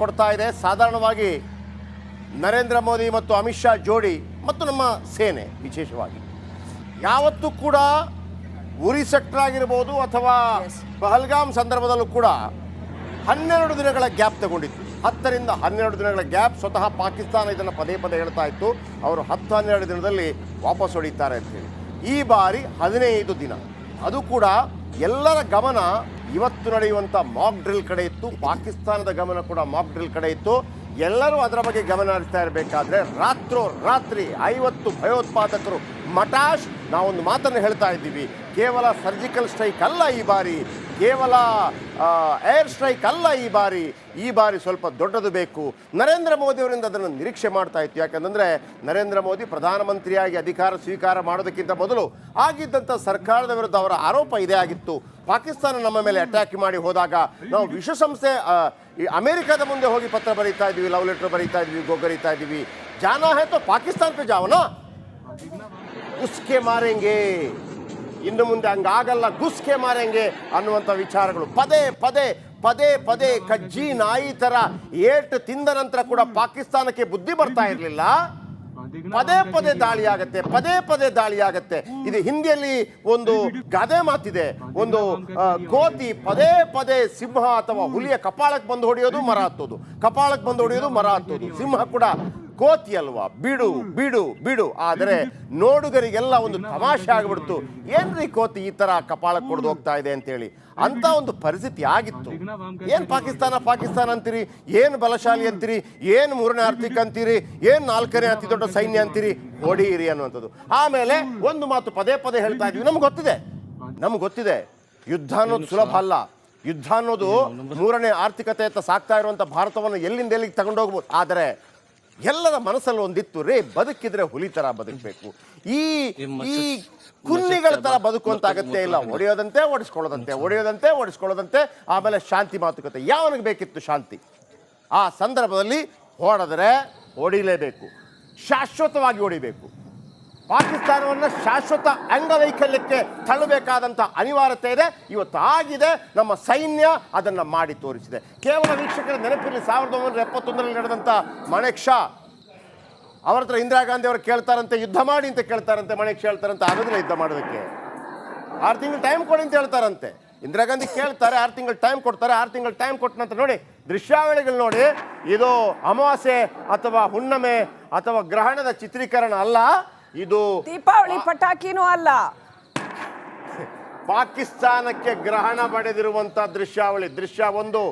ಕೊಡ್ತಾ ಇದೆ. ಸಾಧಾರಣವಾಗಿ ನರೇಂದ್ರ ಮೋದಿ ಮತ್ತು ಅಮಿತ್ ಶಾ ಜೋಡಿ ಮತ್ತು ನಮ್ಮ ಸೇನೆ ವಿಶೇಷವಾಗಿ. ಯಾವತ್ತೂ ಕೂಡ ಉರಿ ಸೆಕ್ಟರ್ ಆಗಿರ್ಬೋದು ಅಥವಾ ಪಹಲ್ಗಾಮ್ ಸಂದರ್ಭದಲ್ಲೂ ಕೂಡ ಹನ್ನೆರಡು ದಿನಗಳ ಗ್ಯಾಪ್ ತಗೊಂಡಿತ್ತು. ಹತ್ತರಿಂದ ಹನ್ನೆರಡು ದಿನಗಳ ಗ್ಯಾಪ್ ಸ್ವತಃ ಪಾಕಿಸ್ತಾನ ಇದನ್ನು ಪದೇ ಪದೇ ಹೇಳ್ತಾ ಇತ್ತು. ಅವರು ಹತ್ತು ಹನ್ನೆರಡು ದಿನದಲ್ಲಿ ವಾಪಸ್ ಹೊಡಿತಾರೆ ಅಂತೇಳಿ ಈ ಬಾರಿ ಹದಿನೈದು ದಿನ. ಅದು ಕೂಡ ಎಲ್ಲರ ಗಮನ ಇವತ್ತು ನಡೆಯುವಂಥ ಮಾಕ್ ಡ್ರಿಲ್ ಕಡೆ ಇತ್ತು. ಪಾಕಿಸ್ತಾನದ ಗಮನ ಕೂಡ ಮಾಕ್ ಡ್ರಿಲ್ ಕಡೆ ಇತ್ತು. ಎಲ್ಲರೂ ಅದರ ಬಗ್ಗೆ ಗಮನ ಹರಿಸ್ತಾ ಇರಬೇಕಾದ್ರೆ ರಾತ್ರೋ ರಾತ್ರಿ ಐವತ್ತು ಭಯೋತ್ಪಾದಕರು ಮಟಾಶ್ ನಾವೊಂದು ಮಾತನ್ನು ಹೇಳ್ತಾ ಇದ್ದೀವಿ. ಕೇವಲ ಸರ್ಜಿಕಲ್ ಸ್ಟ್ರೈಕ್ ಅಲ್ಲ ಈ ಬಾರಿ. ಕೇವಲ ಏರ್ ಸ್ಟ್ರೈಕ್ ಅಲ್ಲ ಈ ಬಾರಿ. ಈ ಬಾರಿ ಸ್ವಲ್ಪ ದೊಡ್ಡದು ಬೇಕು. ನರೇಂದ್ರ ಮೋದಿ ಅವರಿಂದ ಅದನ್ನು ನಿರೀಕ್ಷೆ ಮಾಡ್ತಾ ಇತ್ತು. ಯಾಕಂತಂದರೆ ನರೇಂದ್ರ ಮೋದಿ ಪ್ರಧಾನಮಂತ್ರಿಯಾಗಿ ಅಧಿಕಾರ ಸ್ವೀಕಾರ ಮಾಡೋದಕ್ಕಿಂತ ಮೊದಲು ಆಗಿದ್ದಂಥ ಸರ್ಕಾರದ ವಿರುದ್ಧ ಅವರ ಆರೋಪ ಇದೇ ಆಗಿತ್ತು. ಪಾಕಿಸ್ತಾನ ನಮ್ಮ ಮೇಲೆ ಅಟ್ಯಾಕ್ ಮಾಡಿ ಹೋದಾಗ ನಾವು ವಿಶ್ವಸಂಸ್ಥೆ ಈ ಅಮೆರಿಕದ ಮುಂದೆ ಹೋಗಿ ಪತ್ರ ಬರೀತಾ ಇದ್ದೀವಿ ಲವ್ ಲೆಟರ್ ಬರೀತಾ ಇದ್ವಿ ಗೊಗ್ಗರಿತಾ ಇದ್ದೀವಿ. ಜಾನ ಹೇ ತೋ ಪಾಕಿಸ್ತಾನ ಪೇ ಜಾವನ? ಗುಸ್ಕೆ ಮಾರೆಂಗೆ. ಇನ್ನು ಮುಂದೆ ಹಂಗಾಗಲ್ಲ, ಗುಸ್ಕೆ ಮಾರೆಂಗೆ ಅನ್ನುವಂಥ ವಿಚಾರಗಳು. ಪದೇ ಪದೇ ಪದೇ ಪದೇ ಕಜ್ಜಿ ನಾಯಿ ಥರ ಏಟು ತಿಂದ ನಂತರ ಕೂಡ ಪಾಕಿಸ್ತಾನಕ್ಕೆ ಬುದ್ಧಿ ಬರ್ತಾ ಇರಲಿಲ್ಲ. ಪದೇ ಪದೇ ದಾಳಿ ಆಗತ್ತೆ ಪದೇ ಪದೇ ದಾಳಿ ಆಗತ್ತೆ ಇದು ಹಿಂದಿಯಲ್ಲಿ ಒಂದು ಗಾದೆ ಮಾತಿದೆ, ಒಂದು ಕೋತಿ ಪದೇ ಪದೇ ಸಿಂಹ ಅಥವಾ ಹುಲಿಯ ಕಪಾಳಕ್ಕೆ ಬಂದು ಹೊಡೆಯೋದು ಮರ ಹತ್ತೋದು. ಕಪಾಳಕ್ಕೆ ಬಂದು ಹೊಡೆಯೋದು ಮರ ಹತ್ತೋದು. ಸಿಂಹ ಕೂಡ ಕೋತಿ ಅಲ್ವಾ? ಬಿಡು ಬಿಡು ಬಿಡು. ಆದರೆ ನೋಡುಗರಿಗೆಲ್ಲ ಒಂದು ತಮಾಷೆ ಆಗ್ಬಿಡ್ತು. ಏನ್ರಿ ಕೋತಿ ಈ ತರ ಕಪಾಳಕ್ಕೆ ಕೊಡ್ದು ಹೋಗ್ತಾ ಇದೆ ಅಂತೇಳಿ? ಅಂತ ಒಂದು ಪರಿಸ್ಥಿತಿ ಆಗಿತ್ತು. ಏನ್ ಪಾಕಿಸ್ತಾನ ಪಾಕಿಸ್ತಾನ ಅಂತೀರಿ? ಏನ್ ಬಲಶಾಲಿ ಅಂತೀರಿ? ಏನ್ ಮೂರನೇ ಆರ್ಥಿಕ ಅಂತೀರಿ? ಏನ್ ನಾಲ್ಕನೇ ಅತಿ ದೊಡ್ಡ ಸೈನ್ಯ ಅಂತೀರಿ? ಹೊಡೀರಿ ಅನ್ನುವಂಥದ್ದು. ಆಮೇಲೆ ಒಂದು ಮಾತು ಪದೇ ಪದೇ ಹೇಳ್ತಾ ಇದೀವಿ. ನಮ್ಗೆ ಗೊತ್ತಿದೆ. ನಮ್ಗೆ ಗೊತ್ತಿದೆ. ಯುದ್ಧ ಅನ್ನೋದು ಸುಲಭ ಅಲ್ಲ. ಯುದ್ಧ ಅನ್ನೋದು ಮೂರನೇ ಆರ್ಥಿಕತೆಯತ್ತ ಸಾಕ್ತಾ ಇರುವಂಥ ಭಾರತವನ್ನು ಎಲ್ಲಿಂದ ಎಲ್ಲಿಗೆ ತಗೊಂಡೋಗ್ಬೋದು? ಆದರೆ ಎಲ್ಲರ ಮನಸ್ಸಲ್ಲಿ ಒಂದಿತ್ತು ರೇ ಬದುಕಿದ್ರೆ ಹುಲಿ ತರ ಬದುಕಬೇಕು. ಈ ಈ ಕುನ್ನಿಗಳ ತರ ಬದುಕುವಂತ ಅಗತ್ಯ ಇಲ್ಲ ಒಡೆಯೋದಂತೆ ಓಡಿಸ್ಕೊಳ್ಳೋದಂತೆ ಒಡೆಯೋದಂತೆ ಓಡಿಸ್ಕೊಳ್ಳೋದಂತೆ ಆಮೇಲೆ ಶಾಂತಿ ಮಾತುಕತೆ. ಯಾವನಿಗೆ ಬೇಕಿತ್ತು ಶಾಂತಿ? ಆ ಸಂದರ್ಭದಲ್ಲಿ ಹೊಡೆದ್ರೆ ಹೊಡಿಲೇಬೇಕು ಶಾಶ್ವತವಾಗಿ ಹೊಡಿಬೇಕು ಪಾಕಿಸ್ತಾನವನ್ನು ಶಾಶ್ವತ ಅಂಗವೈಕಲ್ಯಕ್ಕೆ ತಳ್ಳಬೇಕಾದಂಥ ಅನಿವಾರ್ಯತೆ ಇದೆ. ಇವತ್ತು ಆಗಿದೆ ನಮ್ಮ ಸೈನ್ಯ ಅದನ್ನು ಮಾಡಿ ತೋರಿಸಿದೆ. ಕೇವಲ ವೀಕ್ಷಕರ ನೆನಪಿನಲ್ಲಿ ಸಾವಿರದ ಒಂಬೈನೂರ ಎಪ್ಪತ್ತೊಂದರಲ್ಲಿ ನಡೆದಂಥ ಮಣೇಕ್ ಶಾ, ಅವರ ಹತ್ರ ಇಂದಿರಾ ಗಾಂಧಿ ಅವರು ಕೇಳ್ತಾರಂತೆ, ಯುದ್ಧ ಮಾಡಿ ಅಂತ ಕೇಳ್ತಾರಂತೆ ಮಣೇಕ್ ಶಾ ಹೇಳ್ತಾರಂತೆ, ಆಗೋದಿಲ್ಲ ಯುದ್ಧ ಮಾಡೋದಕ್ಕೆ. ಆರು ತಿಂಗಳು ಟೈಮ್ ಕೊಡಿ ಅಂತ ಹೇಳ್ತಾರಂತೆ. ಇಂದಿರಾ ಗಾಂಧಿ ಕೇಳ್ತಾರೆ, ಆರು ತಿಂಗಳು ಟೈಮ್ ಕೊಡ್ತಾರೆ, ಆರು ತಿಂಗಳು ಟೈಮ್ ಕೊಟ್ಟ ನಂತರ ನೋಡಿ, ದೃಶ್ಯಾವಳಿಗಳು ನೋಡಿ, ಇದು ಅಮಾವಾಸ್ಯೆ ಅಥವಾ ಹುಣ್ಣಮೆ ಅಥವಾ ಗ್ರಹಣದ ಚಿತ್ರೀಕರಣ ಅಲ್ಲ ಇದು ದೀಪಾವಳಿ ಪಟಾಕಿನೂ ಅಲ್ಲ. ಪಾಕಿಸ್ತಾನಕ್ಕೆ ಗ್ರಹಣ ಪಡೆದಿರುವಂಥ ದೃಶ್ಯಾವಳಿ. ದೃಶ್ಯ ಒಂದು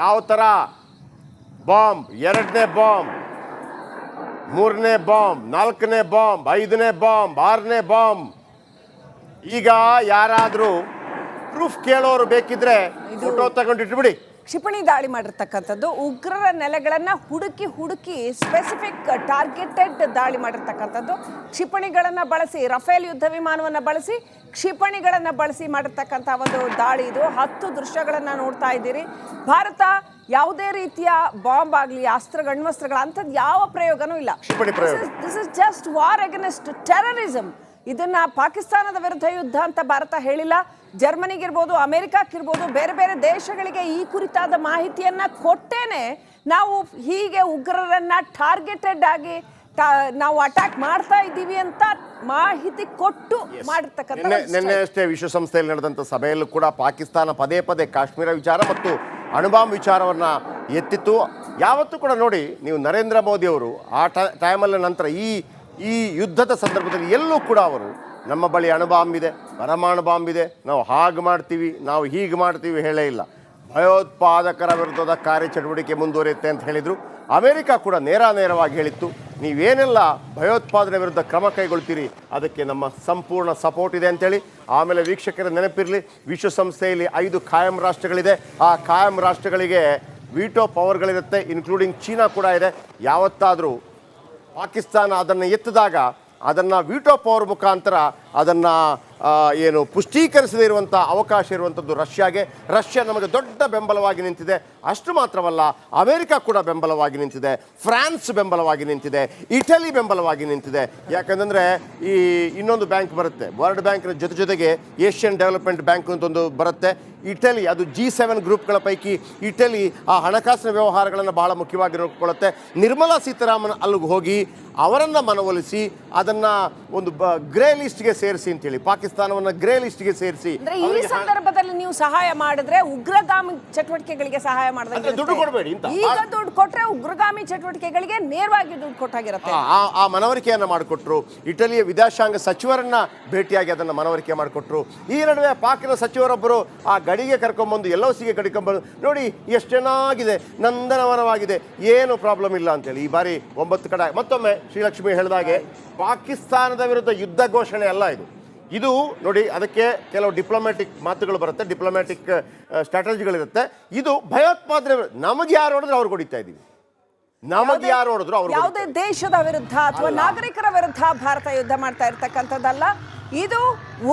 ಯಾವ ಥರ ಬಾಂಬ್ ಎರಡನೇ ಬಾಂಬ್ ಮೂರನೇ ಬಾಂಬ್ ನಾಲ್ಕನೇ ಬಾಂಬ್ ಐದನೇ ಬಾಂಬ್ ಆರನೇ ಬಾಂಬ್. ಈಗ ಯಾರಾದರೂ ಪ್ರೂಫ್ ಕೇಳೋರು ಬೇಕಿದ್ರೆ ಫೋಟೋ ತಗೊಂಡು ಇಟ್ಬಿಡಿ ಕ್ಷಿಪಣಿ ದಾಳಿ ಮಾಡಿರ್ತಕ್ಕಂಥದ್ದು ಉಗ್ರರ ನೆಲೆಗಳನ್ನು ಹುಡುಕಿ ಹುಡುಕಿ ಸ್ಪೆಸಿಫಿಕ್ ಟಾರ್ಗೆಟೆಡ್ ದಾಳಿ ಮಾಡಿರ್ತಕ್ಕಂಥದ್ದು. ಕ್ಷಿಪಣಿಗಳನ್ನು ಬಳಸಿ ರಫೇಲ್ ಯುದ್ಧ ವಿಮಾನವನ್ನ ಬಳಸಿ ಕ್ಷಿಪಣಿಗಳನ್ನು ಬಳಸಿ ಮಾಡಿರ್ತಕ್ಕಂಥ ಒಂದು ದಾಳಿ ಇದು. ಹತ್ತು ದೃಶ್ಯಗಳನ್ನು ನೋಡ್ತಾ ಇದ್ದೀರಿ. ಭಾರತ ಯಾವುದೇ ರೀತಿಯ ಬಾಂಬ್ ಆಗಲಿ ಅಸ್ತ್ರ ಗಣ್ವಸ್ತ್ರಗಳ ಅಂಥದ್ದು ಯಾವ ಪ್ರಯೋಗನೂ ಇಲ್ಲ. This is just war against terrorism ಇದನ್ನ ಪಾಕಿಸ್ತಾನದ ವಿರುದ್ಧ ಯುದ್ಧ ಅಂತ ಭಾರತ ಹೇಳಿಲ್ಲ. ಜರ್ಮನಿಗಿರ್ಬೋದು ಅಮೆರಿಕಕ್ಕಿರ್ಬೋದು ಬೇರೆ ಬೇರೆ ದೇಶಗಳಿಗೆ ಈ ಕುರಿತಾದ ಮಾಹಿತಿಯನ್ನ ಕೊಟ್ಟೇನೆ. ನಾವು ಹೀಗೆ ಉಗ್ರರನ್ನ ಟಾರ್ಗೆಟೆಡ್ ಆಗಿ ನಾವು ಅಟ್ಯಾಕ್ ಮಾಡ್ತಾ ಇದ್ದೀವಿ ಅಂತ ಮಾಹಿತಿ ಕೊಟ್ಟು ಮಾಡಿರ್ತಕ್ಕಂಥ ನಿನ್ನೆ ಅಷ್ಟೇ ವಿಶ್ವಸಂಸ್ಥೆಯಲ್ಲಿ ನಡೆದಂಥ ಸಭೆಯಲ್ಲೂ ಕೂಡ ಪಾಕಿಸ್ತಾನ ಪದೇ ಪದೇ ಕಾಶ್ಮೀರ ವಿಚಾರ ಮತ್ತು ಅಣುಬಾಂಬ್ ವಿಚಾರವನ್ನ ಎತ್ತಿತ್ತು. ಯಾವತ್ತೂ ಕೂಡ ನೋಡಿ ನೀವು ನರೇಂದ್ರ ಮೋದಿ ಅವರು ಆ ಟೈಮಲ್ಲಿ ನಂತರ ಈ ಈ ಯುದ್ಧದ ಸಂದರ್ಭದಲ್ಲಿ ಎಲ್ಲೂ ಕೂಡ ಅವರು ನಮ್ಮ ಬಳಿ ಅಣುಬಾಂಬ್ ಇದೆ ಪರಮಾಣು ಬಾಂಬ್ ಇದೆ. ನಾವು ಹಾಗೆ ಮಾಡ್ತೀವಿ, ನಾವು ಹೀಗೆ ಮಾಡ್ತೀವಿ ಹೇಳೇ ಇಲ್ಲ. ಭಯೋತ್ಪಾದಕರ ವಿರುದ್ಧದ ಕಾರ್ಯಚಟುವಟಿಕೆ ಮುಂದುವರಿಯುತ್ತೆ ಅಂತ ಹೇಳಿದರು. ಅಮೆರಿಕ ಕೂಡ ನೇರ ನೇರವಾಗಿ ಹೇಳಿತ್ತು, ನೀವೇನೆಲ್ಲ ಭಯೋತ್ಪಾದನೆ ವಿರುದ್ಧ ಕ್ರಮ ಕೈಗೊಳ್ತೀರಿ, ಅದಕ್ಕೆ ನಮ್ಮ ಸಂಪೂರ್ಣ ಸಪೋರ್ಟ್ ಇದೆ ಅಂತೇಳಿ. ಆಮೇಲೆ ವೀಕ್ಷಕರ ನೆನಪಿರಲಿ, ವಿಶ್ವಸಂಸ್ಥೆಯಲ್ಲಿ ಐದು ಖಾಯಂ ರಾಷ್ಟ್ರಗಳಿದೆ. ಆ ಖಾಯಂ ರಾಷ್ಟ್ರಗಳಿಗೆ ವೀಟೋ ಪವರ್ಗಳಿರುತ್ತೆ ಇನ್ಕ್ಲೂಡಿಂಗ್ ಚೀನಾ ಕೂಡ ಇದೆ. ಯಾವತ್ತಾದರೂ ಪಾಕಿಸ್ತಾನ ಅದನ್ನು ಎತ್ತಿದಾಗ ಅದನ್ನು ವಿಟೋ ಪವರ್ ಮುಖಾಂತರ ಅದನ್ನು ಏನು ಪುಷ್ಟೀಕರಿಸದೇ ಇರುವಂಥ ಅವಕಾಶ ಇರುವಂಥದ್ದು ರಷ್ಯಾಗೆ. ರಷ್ಯಾ ನಮಗೆ ದೊಡ್ಡ ಬೆಂಬಲವಾಗಿ ನಿಂತಿದೆ. ಅಷ್ಟು ಮಾತ್ರವಲ್ಲ ಅಮೆರಿಕ ಕೂಡ ಬೆಂಬಲವಾಗಿ ನಿಂತಿದೆ ಫ್ರಾನ್ಸ್ ಬೆಂಬಲವಾಗಿ ನಿಂತಿದೆ ಇಟಲಿ ಬೆಂಬಲವಾಗಿ ನಿಂತಿದೆ. ಯಾಕಂದ್ರೆ ಈ ಇನ್ನೊಂದು ಬ್ಯಾಂಕ್ ಬರುತ್ತೆ. ವರ್ಲ್ಡ್ ಬ್ಯಾಂಕ್ನ ಜೊತೆ ಜೊತೆಗೆ ಏಷ್ಯನ್ ಡೆವಲಪ್ಮೆಂಟ್ ಬ್ಯಾಂಕ್ ಅಂತ ಒಂದು ಬರುತ್ತೆ. ಇಟಲಿ ಅದು ಜಿ ಸೆವೆನ್ ಗ್ರೂಪ್ಗಳ ಪೈಕಿ ಇಟಲಿ ಆ ಹಣಕಾಸಿನ ವ್ಯವಹಾರಗಳನ್ನು ಬಹಳ ಮುಖ್ಯವಾಗಿ ನೋಡಿಕೊಳ್ಳುತ್ತೆ ನಿರ್ಮಲಾ ಸೀತಾರಾಮನ್ ಅಲ್ಲಿಗೆ ಹೋಗಿ ಅವರನ್ನು ಮನವೊಲಿಸಿ ಅದನ್ನು ಒಂದು ಗ್ರೇ ಲಿಸ್ಟ್ಗೆ ಸೇರಿಸಿ ಅಂತೇಳಿ ಪಾಕಿಸ್ತಾನವನ್ನು ಗ್ರೇ ಲಿಸ್ಟ್ಗೆ ಸೇರಿಸಿ ಈ ಸಂದರ್ಭದಲ್ಲಿ ನೀವು ಸಹಾಯ ಮಾಡಿದ್ರೆ ಉಗ್ರಗಾಮಿ ಚಟುವಟಿಕೆಗಳಿಗೆ ಸಹಾಯ ಅಂದ್ರೆ ದುಡ್ಡು ಕೊಡ್ಬೇಡಿ ಅಂತ. ಈಗ ದುಡ್ಡು ಕೊಟ್ರೆ ಉಗ್ರಗಾಮಿ ಚಟುವಟಿಕೆಗಳಿಗೆ ನೇರವಾಗಿ ದುಡ್ಡು ಕೊಟ್ಟಾಗಿರುತ್ತೆ. ಆ- ಮನವರಿಕೆಯನ್ನು ಮಾಡಿಕೊಟ್ರು. ಇಟಲಿಯ ವಿದೇಶಾಂಗ ಸಚಿವರನ್ನ ಭೇಟಿಯಾಗಿ ಅದನ್ನು ಮನವರಿಕೆ ಮಾಡಿಕೊಟ್ರು. ಈ ನಡುವೆ ಪಾಕಿನ ಸಚಿವರೊಬ್ಬರು ಆ ಗಡಿಗೆ ಕರ್ಕೊಂಬಂದು ಎಲ್ಲೋ ಸಿಗೆ ಕಡಿಕೊಂಬಂದು ನೋಡಿ ಎಷ್ಟು ಚೆನ್ನಾಗಿದೆ ನಂದನವನವಾಗಿದೆ ಏನು ಪ್ರಾಬ್ಲಮ್ ಇಲ್ಲ ಅಂತೇಳಿ. ಈ ಬಾರಿ ಒಂಬತ್ತು ಕಡೆ ಮತ್ತೊಮ್ಮೆ ಶ್ರೀಲಕ್ಷ್ಮಿ ಹೇಳಿದಾಗೆ ಪಾಕಿಸ್ತಾನದ ವಿರುದ್ಧ ಯುದ್ಧ ಘೋಷಣೆ ಅಲ್ಲ ಇದು. ಇದು ನೋಡಿ ಅದಕ್ಕೆ ಕೆಲವು ಡಿಪ್ಲೊಮ್ಯಾಟಿಕ್ ಮಾತುಗಳು ಬರುತ್ತೆ ಡಿಪ್ಲೊಮ್ಯಾಟಿಕ್ ಸ್ಟ್ರಾಟಜಿಗಳಿರುತ್ತೆ ಇದು ಭಯೋತ್ಪಾದನೆ. ನಮಗೆ ಯಾರು ಹೊಡೆದ್ರೆ ಅವ್ರು ಹೊಡಿತಾ ಇದ್ದೀವಿ ನಮಗೆ ಯಾರು ಹೊಡೆದ್ರು ಅವ್ರು ಯಾವುದೇ ದೇಶದ ವಿರುದ್ಧ ಅಥವಾ ನಾಗರಿಕರ ವಿರುದ್ಧ ಭಾರತ ಯುದ್ಧ ಮಾಡ್ತಾ ಇರ್ತಕ್ಕಂಥದ್ದಲ್ಲ ಇದು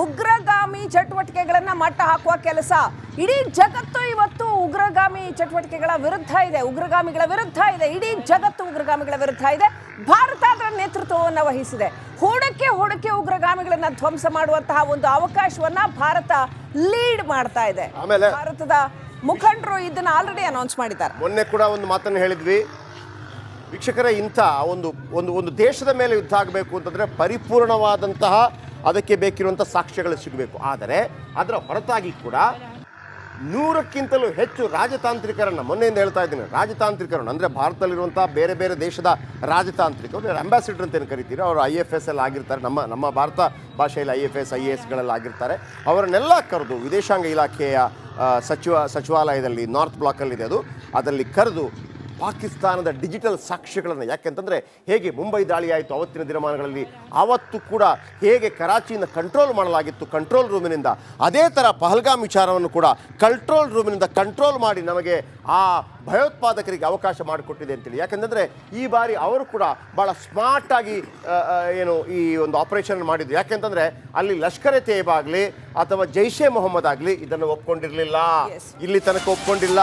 ಉಗ್ರಗಾಮಿ ಚಟುವಟಿಕೆಗಳನ್ನ ಮಟ್ಟ ಹಾಕುವ ಕೆಲಸ. ಇಡೀ ಜಗತ್ತು ಇವತ್ತು ಉಗ್ರಗಾಮಿ ಚಟುವಟಿಕೆಗಳ ವಿರುದ್ಧ ಇದೆ ಉಗ್ರಗಾಮಿಗಳ ವಿರುದ್ಧ ಇದೆ ಇಡೀ ಜಗತ್ತು ಉಗ್ರಗಾಮಿಗಳ ವಿರುದ್ಧ ಇದೆ. ಭಾರತ ಅದರ ನೇತೃತ್ವವನ್ನು ವಹಿಸಿದೆ. ಹೂಡಕ್ಕೆ ಹೊಡಕೆ ಉಗ್ರಗಾಮಿಗಳನ್ನ ಧ್ವಂಸ ಮಾಡುವಂತಹ ಒಂದು ಅವಕಾಶವನ್ನ ಭಾರತ ಲೀಡ್ ಮಾಡ್ತಾ ಇದೆ. ಆಮೇಲೆ- ಭಾರತದ ಮುಖಂಡರು ಇದನ್ನ ಆಲ್ರೆಡಿ ಅನೌನ್ಸ್ ಮಾಡಿದ್ದಾರೆ. ಮೊನ್ನೆ ಕೂಡ ಒಂದು ಮಾತನ್ನು ಹೇಳಿದ್ವಿ. ವೀಕ್ಷಕರೇ ಇಂಥ ಒಂದು ಒಂದು ಒಂದು ದೇಶದ ಮೇಲೆ ಯುದ್ಧ ಆಗಬೇಕು ಅಂತಂದರೆ ಪರಿಪೂರ್ಣವಾದಂತಹ ಅದಕ್ಕೆ ಬೇಕಿರುವಂಥ ಸಾಕ್ಷ್ಯಗಳು ಸಿಗಬೇಕು. ಆದರೆ ಅದರ ಹೊರತಾಗಿ ಕೂಡ ನೂರಕ್ಕಿಂತಲೂ ಹೆಚ್ಚು ರಾಜತಾಂತ್ರಿಕರನ್ನು ಮೊನ್ನೆಯಿಂದ ಹೇಳ್ತಾ ಇದ್ದೀನಿ. ರಾಜತಾಂತ್ರಿಕರನ್ನು, ಅಂದರೆ ಭಾರತದಲ್ಲಿರುವಂಥ ಬೇರೆ ಬೇರೆ ದೇಶದ ರಾಜತಾಂತ್ರಿಕರು ಅಂಬಾಸಿಡರ್ ಅಂತ ಏನು ಕರಿತೀರಿ? ಅವರು ಐ ಎಫ್ ಎಸ್ ಅಲ್ಲಿ ಆಗಿರ್ತಾರೆ. ನಮ್ಮ ನಮ್ಮ ಭಾರತ ಭಾಷೆಯಲ್ಲಿ I F S I A ಎಸ್ಗಳಲ್ಲಿ ಆಗಿರ್ತಾರೆ. ಅವರನ್ನೆಲ್ಲ ಕರೆದು ವಿದೇಶಾಂಗ ಇಲಾಖೆಯ ಸಚಿವ, ಸಚಿವಾಲಯದಲ್ಲಿ, ನಾರ್ತ್ ಬ್ಲಾಕಲ್ಲಿದೆ ಅದು. ಅದರಲ್ಲಿ ಕರೆದು ಪಾಕಿಸ್ತಾನದ ಡಿಜಿಟಲ್ ಸಾಕ್ಷ್ಯಗಳನ್ನು. ಯಾಕೆಂತಂದರೆ ಹೇಗೆ ಮುಂಬೈ ದಾಳಿ ಆಯಿತು ಅವತ್ತಿನ ದಿನಮಾನಗಳಲ್ಲಿ ಆವತ್ತು ಕೂಡ ಹೇಗೆ ಕರಾಚಿಯಿಂದ ಕಂಟ್ರೋಲ್ ಮಾಡಲಾಗಿತ್ತು ಕಂಟ್ರೋಲ್ ರೂಮಿನಿಂದ ಅದೇ ಥರ ಪಹಲ್ಗಾಮ್ ವಿಚಾರವನ್ನು ಕೂಡ ಕಂಟ್ರೋಲ್ ರೂಮಿನಿಂದ ಕಂಟ್ರೋಲ್ ಮಾಡಿ ನಮಗೆ ಆ ಭಯೋತ್ಪಾದಕರಿಗೆ ಅವಕಾಶ ಮಾಡಿಕೊಟ್ಟಿದೆ ಅಂತೇಳಿ. ಯಾಕೆಂತಂದರೆ ಈ ಬಾರಿ ಅವರು ಕೂಡ ಭಾಳ ಸ್ಮಾರ್ಟಾಗಿ ಏನು ಈ ಒಂದು ಆಪರೇಷನ್ ಮಾಡಿದ್ರು. ಯಾಕೆಂತಂದರೆ ಅಲ್ಲಿ ಲಷ್ಕರ್ ಎ ತೇಬ್ ಆಗಲಿ ಅಥವಾ ಜೈಷೆ ಮೊಹಮ್ಮದ್ ಆಗಲಿ ಇದನ್ನು ಒಪ್ಕೊಂಡಿರಲಿಲ್ಲ. ಇಲ್ಲಿ ತನಕ ಒಪ್ಕೊಂಡಿಲ್ಲ.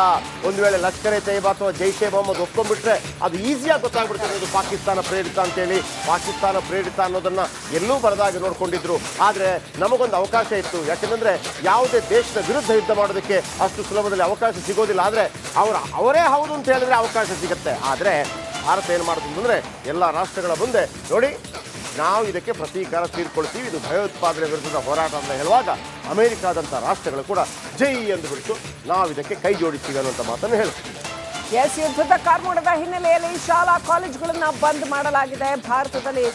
ಒಂದು ವೇಳೆ ಲಷ್ಕರ್ ಎ ತೇಬ್ ಅಥವಾ ಜೈಷೆ ಮೊಹಮ್ಮದ್ ಒಪ್ಕೊಂಡ್ಬಿಟ್ರೆ ಅದು ಈಸಿಯಾಗಿ ಗೊತ್ತಾಗ್ಬಿಡ್ತದೆ ಇದು ಪಾಕಿಸ್ತಾನ ಪ್ರೇರಿತ ಅಂತೇಳಿ. ಪಾಕಿಸ್ತಾನ ಪ್ರೇರಿತ ಅನ್ನೋದನ್ನ ಎಲ್ಲೂ ಬರದಾಗಿ ನೋಡ್ಕೊಂಡಿದ್ರು. ಆದರೆ ನಮಗೊಂದು ಅವಕಾಶ ಇತ್ತು. ಯಾಕೆಂದ್ರೆ ಯಾವುದೇ ದೇಶದ ವಿರುದ್ಧ ಯುದ್ಧ ಮಾಡೋದಕ್ಕೆ ಅಷ್ಟು ಸುಲಭದಲ್ಲಿ ಅವಕಾಶ ಸಿಗೋದಿಲ್ಲ. ಆದರೆ ಅವರ, ಅವರೇ ಹೌದು ಅಂತ ಹೇಳಿದ್ರೆ ಅವಕಾಶ ಸಿಗುತ್ತೆ. ಆದರೆ ಭಾರತ ಏನು ಮಾಡೋದು ಅಂತಂದರೆ ಎಲ್ಲ ರಾಷ್ಟ್ರಗಳ ಮುಂದೆ ನೋಡಿ, ನಾವು ಇದಕ್ಕೆ ಪ್ರತೀಕಾರ ತೀರ್ಕೊಳ್ತೀವಿ. ಇದು ಭಯೋತ್ಪಾದನೆ ವಿರುದ್ಧದ ಹೋರಾಟ ಅಂತ ಹೇಳುವಾಗ ಅಮೆರಿಕಾದಂಥ ರಾಷ್ಟ್ರಗಳು ಕೂಡ ಜೈ ಎಂದು ಬಿಟ್ಟು ನಾವು ಇದಕ್ಕೆ ಕೈ ಜೋಡಿಸ್ತೀವಿ ಅನ್ನುವಂಥ ಮಾತನ್ನು ಹೇಳ್ತೀವಿ ಎಸ್ ಯುದ್ಧದ ಕಾರ್ಮೋಡದ ಹಿನ್ನೆಲೆಯಲ್ಲಿ ಶಾಲಾ ಕಾಲೇಜುಗಳನ್ನು ಬಂದ್ ಮಾಡಲಾಗಿದೆ. ಭಾರತದಲ್ಲಿ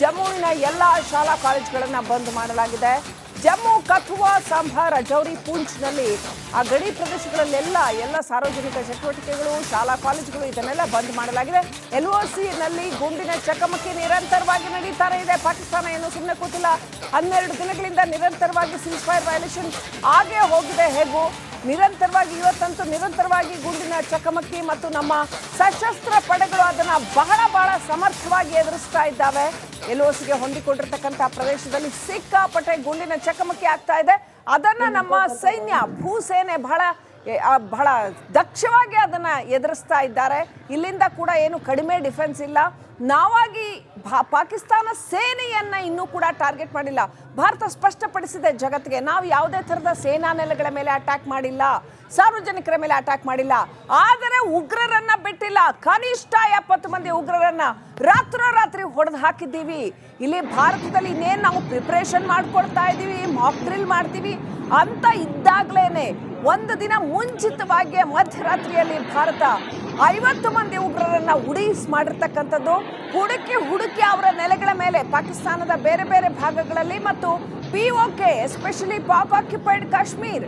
ಜಮ್ಮುವಿನ ಎಲ್ಲ ಶಾಲಾ ಕಾಲೇಜುಗಳನ್ನು ಬಂದ್ ಮಾಡಲಾಗಿದೆ. ಜಮ್ಮು ಕಥುವಾ ಸಾಂಬಾ ರಜೌರಿ, ಪೂಂಚ್ನಲ್ಲಿ ಆ ಗಡಿ ಪ್ರದೇಶಗಳಲ್ಲೆಲ್ಲ ಎಲ್ಲ ಸಾರ್ವಜನಿಕ ಚಟುವಟಿಕೆಗಳು, ಶಾಲಾ ಕಾಲೇಜುಗಳು ಇದನ್ನೆಲ್ಲ ಬಂದ್ ಮಾಡಲಾಗಿದೆ. ಎಲ್ ಒ ನಲ್ಲಿ ಗುಂಡಿನ ಚಕಮಕಿ ನಿರಂತರವಾಗಿ ನಡೀತಾನೆ ಇದೆ. ಪಾಕಿಸ್ತಾನ ಏನು ಸುಮ್ಮನೆ ಕೂತಿಲ್ಲ. ಹನ್ನೆರಡು ದಿನಗಳಿಂದ ನಿರಂತರವಾಗಿ ಸೀಸ್ ಫೈರ್ ವೈಲೇಷನ್ ಆಗೇ ಹೋಗಿದೆ ಹೇಗೂ? ನಿರಂತರವಾಗಿ ಇವತ್ತಂತೂ ನಿರಂತರವಾಗಿ ಗುಂಡಿನ ಚಕಮಕಿ ಮತ್ತು ನಮ್ಮ ಸಶಸ್ತ್ರ ಪಡೆಗಳು ಅದನ್ನು ಬಹಳ ಬಹಳ ಸಮರ್ಥವಾಗಿ ಎದುರಿಸ್ತಾ ಇದ್ದಾವೆ. ಎಲ್ಒಸಿಗೆ ಹೊಂದಿಕೊಂಡಿರ್ತಕ್ಕಂಥ ಪ್ರದೇಶದಲ್ಲಿ ಸಿಕ್ಕಾಪಟ್ಟೆ ಗುಂಡಿನ ಚಕಮಕಿ ಆಗ್ತಾ ಇದೆ. ಅದನ್ನು ನಮ್ಮ ಸೈನ್ಯ ಭೂಸೇನೆ ಬಹಳ ಬಹಳ ದಕ್ಷವಾಗಿ ಅದನ್ನು ಎದುರಿಸ್ತಾ ಇದ್ದಾರೆ. ಇಲ್ಲಿಂದ ಕೂಡ ಏನು ಕಡಿಮೆ ಡಿಫೆನ್ಸ್ ಇಲ್ಲ. ನಾವಾಗಿ ಭಾ- ಪಾಕಿಸ್ತಾನ ಸೇನೆಯನ್ನು ಇನ್ನೂ ಕೂಡ ಟಾರ್ಗೆಟ್ ಮಾಡಿಲ್ಲ. ಭಾರತ ಸ್ಪಷ್ಟಪಡಿಸಿದೆ ಜಗತ್ತಿಗೆ, ನಾವು ಯಾವುದೇ ಥರದ ಸೇನಾ ನೆಲೆಗಳ ಮೇಲೆ ಅಟ್ಯಾಕ್ ಮಾಡಿಲ್ಲ, ಸಾರ್ವಜನಿಕರ ಮೇಲೆ ಅಟ್ಯಾಕ್ ಮಾಡಿಲ್ಲ. ಆದರೆ ಉಗ್ರರನ್ನ ಬಿಟ್ಟಿಲ್ಲ. ಕನಿಷ್ಠ ಎಪ್ಪತ್ತು ಮಂದಿ ಉಗ್ರರನ್ನ ರಾತ್ರೋರಾತ್ರಿ ಹೊಡೆದು ಹಾಕಿದ್ದೀವಿ. ಇಲ್ಲಿ ಭಾರತದಲ್ಲಿ ಇನ್ನೇನು ನಾವು ಪ್ರಿಪ್ರೇಷನ್ ಮಾಡ್ಕೊಳ್ತಾ ಇದ್ದೀವಿ ಮಾಕ್ ಡ್ರಿಲ್ ಮಾಡ್ತೀವಿ. ಅಂತ ಇದ್ದಾಗ್ಲೇನೆ ಒಂದು ದಿನ ಮುಂಚಿತವಾಗಿ ಮಧ್ಯರಾತ್ರಿಯಲ್ಲಿ ಭಾರತ ಐವತ್ತು ಮಂದಿ ಉಗ್ರರನ್ನ ಉಡೀಸ್ ಮಾಡಿರ್ತಕ್ಕಂಥದ್ದು. ಹುಡುಕಿ ಹುಡುಕಿ ಅವರ ನೆಲೆಗಳ ಮೇಲೆ ಪಾಕಿಸ್ತಾನದ ಬೇರೆ ಬೇರೆ ಭಾಗಗಳಲ್ಲಿ ಮತ್ತು P K especially Pak occupied Kashmir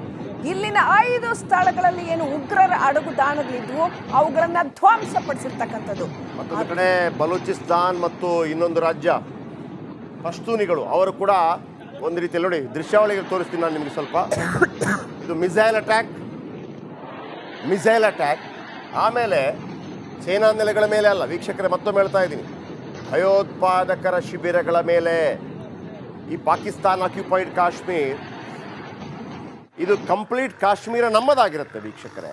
ಇಲ್ಲಿನ ಐದು ಸ್ಥಳಗಳಲ್ಲಿ ಏನು ಉಗ್ರರ ಅಡಗುದಾಣಗಳಿದ್ವು ಅವುಗಳನ್ನ ಧ್ವಂಸಪಡಿಸಿರ್ತಕ್ಕಂಥದ್ದು. ಪಡಿಸಿರ್ತಕ್ಕಂಥದ್ದು ಕಡೆ ಬಲೂಚಿಸ್ತಾನ್ ಮತ್ತು ಇನ್ನೊಂದು ರಾಜ್ಯ ಪಶ್ತೂನಿಗಳು, ಅವರು ಕೂಡ ಒಂದು ರೀತಿಯಲ್ಲಿ ನೋಡಿ ದೃಶ್ಯಾವಳಿಗೆ ತೋರಿಸ್ತೀನಿ ನಾನು ನಿಮಗೆ ಸ್ವಲ್ಪ. ಇದು ಮಿಸೈಲ್ ಅಟ್ಯಾಕ್ ಮಿಸೈಲ್ ಅಟ್ಯಾಕ್ ಆಮೇಲೆ ಸೇನಾ ನೆಲೆಗಳ ಮೇಲೆ ಅಲ್ಲ, ವೀಕ್ಷಕರೇ ಮತ್ತೊಮ್ಮೆ ಹೇಳ್ತಾ ಇದ್ದೀನಿ. ಭಯೋತ್ಪಾದಕರ ಶಿಬಿರಗಳ ಮೇಲೆ ಈ ಪಾಕಿಸ್ತಾನ್ ಆಕ್ಯುಪೈಡ್ ಕಾಶ್ಮೀರ್. ಇದು ಕಂಪ್ಲೀಟ್ ಕಾಶ್ಮೀರ ನಮ್ಮದಾಗಿರುತ್ತೆ ವೀಕ್ಷಕರೇ.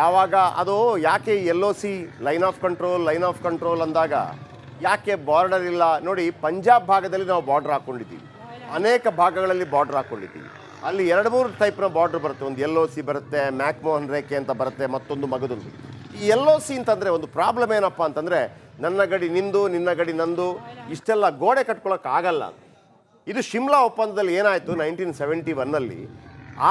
ಯಾವಾಗ, ಅದು ಯಾಕೆ L O C line of control line of control ಅಂದಾಗ ಯಾಕೆ ಬಾರ್ಡರ್ ಇಲ್ಲ? ನೋಡಿ, ಪಂಜಾಬ್ ಭಾಗದಲ್ಲಿ ನಾವು ಬಾರ್ಡರ್ ಹಾಕ್ಕೊಂಡಿದ್ದೀವಿ ಅನೇಕ ಭಾಗಗಳಲ್ಲಿ ಬಾರ್ಡರ್ ಹಾಕ್ಕೊಂಡಿದ್ದೀವಿ ಅಲ್ಲಿ ಎರಡು ಮೂರು ಟೈಪ್ನ ಬಾರ್ಡರ್ ಬರುತ್ತೆ. ಒಂದು ಎಲ್ ಒ ಸಿ ಬರುತ್ತೆ ಮ್ಯಾಕ್ಮೋಹನ್ ರೇಖೆ ಅಂತ ಬರುತ್ತೆ, ಮತ್ತೊಂದು ಮಗದೊಂದು ಈ ಎಲ್ ಒ ಸಿ ಅಂತಂದರೆ ಒಂದು ಪ್ರಾಬ್ಲಮ್ ಏನಪ್ಪ ಅಂತಂದರೆ, ನನ್ನ ಗಡಿ ನಿಂದು, ನಿನ್ನ ಗಡಿ ನಂದು, ಇಷ್ಟೆಲ್ಲ ಗೋಡೆ ಕಟ್ಕೊಳಕ್ಕೆ ಆಗಲ್ಲ. ಇದು ಶಿಮ್ಲಾ ಒಪ್ಪಂದದಲ್ಲಿ ಏನಾಯಿತು? ನೈನ್ಟೀನ್ ಸೆವೆಂಟಿ ಒನ್ನಲ್ಲಿ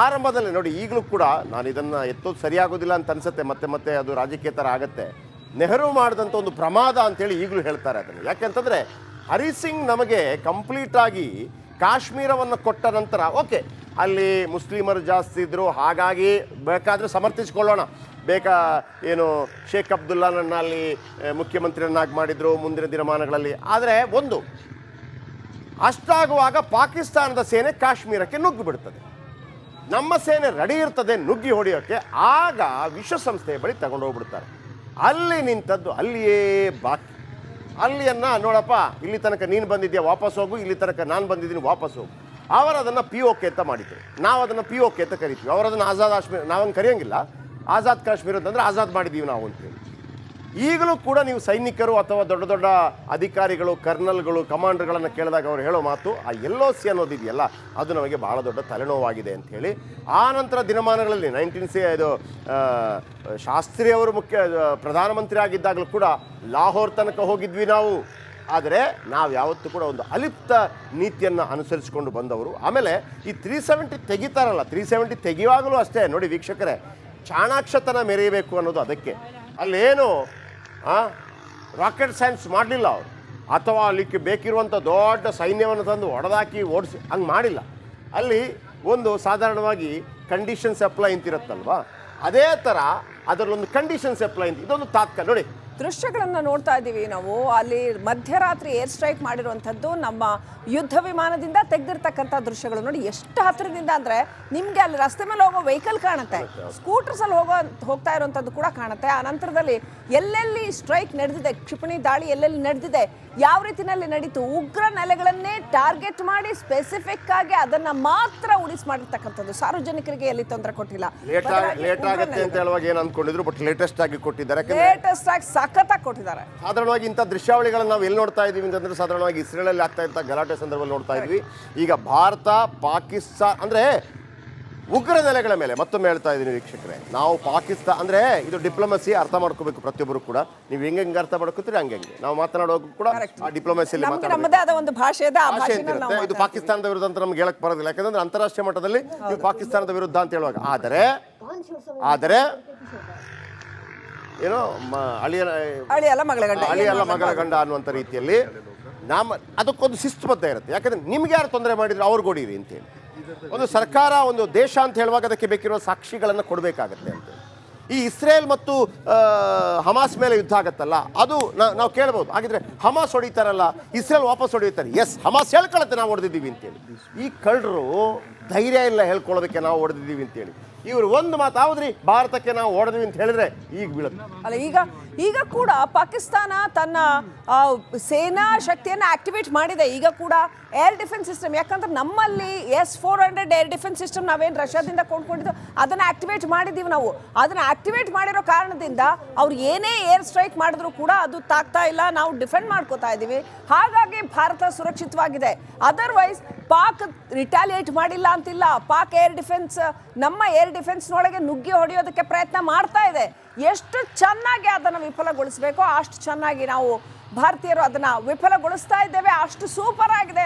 ಆರಂಭದಲ್ಲಿ ನೋಡಿ, ಈಗಲೂ ಕೂಡ ನಾನು ಇದನ್ನು ಎತ್ತೋದು ಸರಿಯಾಗೋದಿಲ್ಲ ಅಂತ ಅನಿಸುತ್ತೆ. ಮತ್ತೆ ಮತ್ತೆ ಅದು ರಾಜಕೀಯ ಥರ ಆಗುತ್ತೆ. ನೆಹರು ಮಾಡಿದಂಥ ಒಂದು ಪ್ರಮಾದ ಅಂತೇಳಿ ಈಗಲೂ ಹೇಳ್ತಾರೆ ಅದನ್ನು. ಯಾಕೆಂತಂದರೆ ಹರಿಸಿಂಗ್ ನಮಗೆ ಕಂಪ್ಲೀಟಾಗಿ ಕಾಶ್ಮೀರವನ್ನು ಕೊಟ್ಟ ನಂತರ, ಓಕೆ, ಅಲ್ಲಿ ಮುಸ್ಲಿಮರು ಜಾಸ್ತಿ ಇದ್ದರು ಹಾಗಾಗಿ ಬೇಕಾದರೂ ಸಮರ್ಥಿಸ್ಕೊಳ್ಳೋಣ. ಬೇಕಾ, ಏನು, ಶೇಖ್ ಅಬ್ದುಲ್ಲಾನನ್ನು ಅಲ್ಲಿ ಮುಖ್ಯಮಂತ್ರಿಯನ್ನಾಗಿ ಮಾಡಿದರು ಮುಂದಿನ ದಿನಮಾನಗಳಲ್ಲಿ. ಆದರೆ ಒಂದು, ಅಷ್ಟಾಗುವಾಗ ಪಾಕಿಸ್ತಾನದ ಸೇನೆ ಕಾಶ್ಮೀರಕ್ಕೆ ನುಗ್ಗಿ ಬಿಡ್ತದೆ. ನಮ್ಮ ಸೇನೆ ರೆಡಿ ಇರ್ತದೆ ನುಗ್ಗಿ ಹೊಡೆಯೋಕ್ಕೆ, ಆಗ ವಿಶ್ವಸಂಸ್ಥೆಯ ಬಳಿ ತಗೊಂಡು ಹೋಗ್ಬಿಡ್ತಾರೆ. ಅಲ್ಲಿ ನಿಂತದ್ದು ಅಲ್ಲಿಯೇ ಬಾಕಿ. ಅಲ್ಲಿಯನ್ನ ನೋಡಪ್ಪ, ಇಲ್ಲಿ ತನಕ ನೀನು ಬಂದಿದ್ಯಾ, ವಾಪಸ್ ಹೋಗು, ಇಲ್ಲಿ ತನಕ ನಾನು ಬಂದಿದ್ದೀನಿ, ವಾಪಸ್ ಹೋಗು. ಅವರು ಅದನ್ನು ಪಿ ಓಕೆ ಅಂತ ಮಾಡಿದ್ರು. ನಾವು ಅದನ್ನು ಪಿ ಓಕೆ ಅಂತ ಕರಿತೀವಿ. ಅವರು ಅದನ್ನು ಆಜಾದ್ ಕಾಶ್ಮೀರ ನಾವನ್ನು ಕರೆಯೋಂಗಿಲ್ಲ. ಆಜಾದ್ ಕಾಶ್ಮೀರ ಅಂತಂದ್ರೆ ಆಜಾದ್ ಮಾಡಿದ್ದೀವಿ ನಾವು ಅಂತೇಳಿ ಈಗಲೂ ಕೂಡ ನೀವು ಸೈನಿಕರು ಅಥವಾ ದೊಡ್ಡ ದೊಡ್ಡ ಅಧಿಕಾರಿಗಳು, ಕರ್ನಲ್ಗಳು, ಕಮಾಂಡರ್ಗಳನ್ನು ಕೇಳಿದಾಗ ಅವರು ಹೇಳೋ ಮಾತು, ಆ ಎಲ್ ಓ ಸಿ ಅನ್ನೋದಿದೆಯಲ್ಲ ಅದು ನಮಗೆ ಭಾಳ ದೊಡ್ಡ ತಲೆನೋವಾಗಿದೆ ಅಂಥೇಳಿ ಆ ನಂತರ ದಿನಮಾನಗಳಲ್ಲಿ ನೈನ್ಟೀನ್ ಸಿ, ಇದು ಶಾಸ್ತ್ರಿಯವರು ಮುಖ್ಯ ಪ್ರಧಾನಮಂತ್ರಿ ಆಗಿದ್ದಾಗಲೂ ಕೂಡ ಲಾಹೋರ್ ತನಕ ಹೋಗಿದ್ವಿ ನಾವು. ಆದರೆ ನಾವು ಯಾವತ್ತೂ ಕೂಡ ಒಂದು ಅಲಿಪ್ತ ನೀತಿಯನ್ನು ಅನುಸರಿಸಿಕೊಂಡು ಬಂದವರು. ಆಮೇಲೆ ಈ ತ್ರೀ ಸೆವೆಂಟಿ ತೆಗಿತಾರಲ್ಲ, ತ್ರೀ ಸೆವೆಂಟಿ ತೆಗೆಯುವಾಗಲೂ ಅಷ್ಟೇ. ನೋಡಿ ವೀಕ್ಷಕರೇ, ಚಾಣಾಕ್ಷತನ ಮೆರೆಯಬೇಕು ಅನ್ನೋದು ಅದಕ್ಕೆ. ಅಲ್ಲೇನು ರಾಕೆಟ್ ಸೈನ್ಸ್ ಮಾಡಲಿಲ್ಲ ಅವರು. ಅಥವಾ ಅಲ್ಲಿಕ್ಕೆ ಬೇಕಿರುವಂಥ ದೊಡ್ಡ ಸೈನ್ಯವನ್ನು ತಂದು ಹೊಡೆದಾಕಿ ಓಡಿಸಿ, ಹಂಗೆ ಮಾಡಿಲ್ಲ. ಅಲ್ಲಿ ಒಂದು ಸಾಧಾರಣವಾಗಿ ಕಂಡೀಷನ್ಸ್ ಅಪ್ಲೈ ಅಂತಿರುತ್ತಲ್ವ? ಅದೇ ಥರ ಅದರಲ್ಲೊಂದು ಕಂಡೀಷನ್ಸ್ ಅಪ್ಲೈ ಅಂತ, ಇದೊಂದು ತಾತ್ಕಾಲ. ನೋಡಿ ದೃಶ್ಯಗಳನ್ನ ನೋಡ್ತಾ ಇದ್ದೀವಿ ನಾವು. ಅಲ್ಲಿ ಮಧ್ಯರಾತ್ರಿ ಏರ್ ಸ್ಟ್ರೈಕ್ ಮಾಡಿರುವಂಥದ್ದು ನಮ್ಮ ಯುದ್ಧ ವಿಮಾನದಿಂದ ತೆಗೆದಿರ್ತಕ್ಕಂಥ ದೃಶ್ಯಗಳು ನೋಡಿ ಎಷ್ಟು ಹತ್ತಿರದಿಂದ ಅಂದರೆ ನಿಮಗೆ ಅಲ್ಲಿ ರಸ್ತೆ ಮೇಲೆ ಹೋಗೋ ವೆಹಿಕಲ್ ಕಾಣುತ್ತೆ. ಸ್ಕೂಟರ್ಸಲ್ಲಿ ಹೋಗೋ ಹೋಗ್ತಾ ಇರುವಂಥದ್ದು ಕೂಡ ಕಾಣುತ್ತೆ. ಆ ನಂತರದಲ್ಲಿ ಎಲ್ಲೆಲ್ಲಿ ಸ್ಟ್ರೈಕ್ ನಡೆದಿದೆ, ಕ್ಷಿಪಣಿ ದಾಳಿ ಎಲ್ಲೆಲ್ಲಿ ನಡೆದಿದೆ ಯಾವ ರೀತಿನಲ್ಲಿ ನಡೀತು? ಉಗ್ರ ನೆಲೆಗಳನ್ನೇ ಟಾರ್ಗೆಟ್ ಮಾಡಿ ಸ್ಪೆಸಿಫಿಕ್ ಆಗಿ ಅದನ್ನ ಮಾತ್ರ ಉಳಿಸ್ ಮಾಡಿರ್ತಕ್ಕಂಥದ್ದು. ಸಾರ್ವಜನಿಕರಿಗೆ ಎಲ್ಲಿ ತೊಂದರೆ ಕೊಟ್ಟಿಲ್ಲ. ಲೇಟ್ ಆಗುತ್ತೆ ಅಂತ ಹೇಳುವಾಗ ಏನು ಅನ್ಕೊಂಡಿದ್ರು? ಬಟ್ ಲೇಟೆಸ್ಟ್ ಆಗಿ ಕೊಟ್ಟಿದ್ದಾರೆ. ಲೇಟೆಸ್ಟ್ ಆಗಿ ಸಖತ್ತಾಗಿ ಕೊಟ್ಟಿದ್ದಾರೆ. ಸಾಧಾರಣವಾಗಿ ಇಂಥ ದೃಶ್ಯಾವಳಿಗಳನ್ನ ನಾವು ಎಲ್ಲಿ ನೋಡ್ತಾ ಇದ್ದೀವಿ ಅಂತಂದ್ರೆ ಸಾಧಾರಣವಾಗಿ ಇಸ್ರೇಲಲ್ಲಿ ಆಗ್ತಾ ಇದ್ದ ಗಲಾಟೆ ಸಂದರ್ಭದಲ್ಲಿ ನೋಡ್ತಾ ಇದ್ವಿ. ಈಗ ಭಾರತ ಪಾಕಿಸ್ತಾನ ಅಂದರೆ ಉಗ್ರ ನೆಲೆಗಳ ಮೇಲೆ ಮತ್ತೊಮ್ಮೆ ಹೇಳ್ತಾ ಇದ್ದೀನಿ ವೀಕ್ಷಕರೇ. ನಾವು ಪಾಕಿಸ್ತಾನ ಅಂದರೆ ಇದು ಡಿಪ್ಲೊಮಸಿ ಅರ್ಥ ಮಾಡ್ಕೋಬೇಕು ಪ್ರತಿಯೊಬ್ಬರು ಕೂಡ. ನೀವು ಹೆಂಗೆ ಹೆಂಗೆ ಅರ್ಥ ಮಾಡ್ಕೋತೀರಿ ಹಂಗೆ ಹಂಗೆ. ನಾವು ಮಾತನಾಡುವಾಗ ಕೂಡ ಆ ಡಿಪ್ಲೊಮಸಿಯಲ್ಲಿ ಒಂದು ಭಾಷೆ ನಾವು ಇದು ಪಾಕಿಸ್ತಾನದ ವಿರುದ್ಧ ಅಂತ ನಮ್ಗೆ ಹೇಳಕ್ ಬರೋದಿಲ್ಲ. ಯಾಕಂದ್ರೆ ಅಂತಾರಾಷ್ಟ್ರೀಯ ಮಟ್ಟದಲ್ಲಿ ನೀವು ಪಾಕಿಸ್ತಾನದ ವಿರುದ್ಧ ಅಂತ ಹೇಳುವಾಗ. ಆದರೆ ಆದರೆ ಏನೋ ಮ- ಅಳಿಯಲ್ಲ ಮಗಳ ಗಂಡ. ಅಳಿಯಲ್ಲ ಮಗಳ ಗಂಡ ಅನ್ನುವಂಥ ರೀತಿಯಲ್ಲಿ ನಮ್ಮ ಅದಕ್ಕೊಂದು ಶಿಸ್ತುಬದ್ಧ ಇರುತ್ತೆ. ಯಾಕಂದ್ರೆ ನಿಮ್ಗೆ ಯಾರು ತೊಂದರೆ ಮಾಡಿದ್ರು ಅವ್ರಿಗೆ ಹೊಡೀರಿ ಅಂತೇಳಿ. ಒಂದು ಸರ್ಕಾರ, ಒಂದು ದೇಶ ಅಂತ ಹೇಳುವಾಗ ಅದಕ್ಕೆ ಬೇಕಿರೋ ಸಾಕ್ಷಿಗಳನ್ನು ಕೊಡಬೇಕಾಗತ್ತೆ ಅಂತ ಈ ಇಸ್ರೇಲ್ ಮತ್ತು ಹಮಾಸ್ ಮೇಲೆ ಯುದ್ಧ ಆಗತ್ತಲ್ಲ, ಅದು ನಾವು ಕೇಳ್ಬೋದು. ಹಾಗಿದ್ರೆ ಹಮಾಸ್ ಹೊಡಿತಾರಲ್ಲ, ಇಸ್ರೇಲ್ ವಾಪಸ್ ಹೊಡಿತಾರೆ ಎಸ್ ಹಮಾಸ್ ಹೇಳ್ಕೊಳತ್ತೆ ನಾವು ಹೊಡೆದಿದ್ದೀವಿ ಅಂತೇಳಿ ಈ ಕಳ್ಳರು ಧೈರ್ಯ ಇಲ್ಲ ಹೇಳ್ಕೊಳ್ಳೋದಕ್ಕೆ ನಾವು ಹೊಡೆದಿದ್ದೀವಿ ಅಂತೇಳಿ ಇವರು ಒಂದು ಮಾತು, ಹೌದ್ರಿ, ಭಾರತಕ್ಕೆ ನಾವು ಹೊಡೆದ್ವಿ ಅಂತ ಹೇಳಿದ್ರೆ ಈಗ ಬೀಳುತ್ತೆ. ಅಲ್ಲ, ಈಗ ಈಗ ಕೂಡ ಪಾಕಿಸ್ತಾನ ತನ್ನ ಸೇನಾ ಶಕ್ತಿಯನ್ನು ಆಕ್ಟಿವೇಟ್ ಮಾಡಿದೆ. ಈಗ ಕೂಡ ಏರ್ ಡಿಫೆನ್ಸ್ ಸಿಸ್ಟಮ್ ಯಾಕಂದ್ರೆ ನಮ್ಮಲ್ಲಿ S four hundred air defence system ನಾವೇನು ರಷ್ಯಾದಿಂದ ಕೊಂಡ್ಕೊಂಡಿದ್ದು, ಅದನ್ನು ಆಕ್ಟಿವೇಟ್ ಮಾಡಿದ್ದೀವಿ ನಾವು. ಅದನ್ನು ಆಕ್ಟಿವೇಟ್ ಮಾಡಿರೋ ಕಾರಣದಿಂದ ಅವ್ರು ಏನೇ ಏರ್ ಸ್ಟ್ರೈಕ್ ಮಾಡಿದ್ರು ಕೂಡ ಅದು ತಾಗ್ತಾ ಇಲ್ಲ, ನಾವು ಡಿಫೆಂಡ್ ಮಾಡ್ಕೋತಾ ಇದ್ದೀವಿ. ಹಾಗಾಗಿ ಭಾರತ ಸುರಕ್ಷಿತವಾಗಿದೆ. ಅದರ್ವೈಸ್ ಪಾಕ್ ರಿಟಾಲಿಯೇಟ್ ಮಾಡಿಲ್ಲ ಅಂತಿಲ್ಲ. ಪಾಕ್ ಏರ್ ಡಿಫೆನ್ಸ್ ನಮ್ಮ ಏರ್ ಡಿಫೆನ್ಸ್ನೊಳಗೆ ನುಗ್ಗಿ ಹೊಡೆಯೋದಕ್ಕೆ ಪ್ರಯತ್ನ ಮಾಡ್ತಾ ಇದೆ. ಎಷ್ಟು ಚೆನ್ನಾಗಿ ಅದನ್ನು ವಿಫಲಗೊಳಿಸಬೇಕೋ ಅಷ್ಟು ಚೆನ್ನಾಗಿ ನಾವು ಭಾರತೀಯರು ಅದನ್ನು ವಿಫಲಗೊಳಿಸ್ತಾ ಇದ್ದೇವೆ. ಅಷ್ಟು ಸೂಪರ್ ಆಗಿದೆ.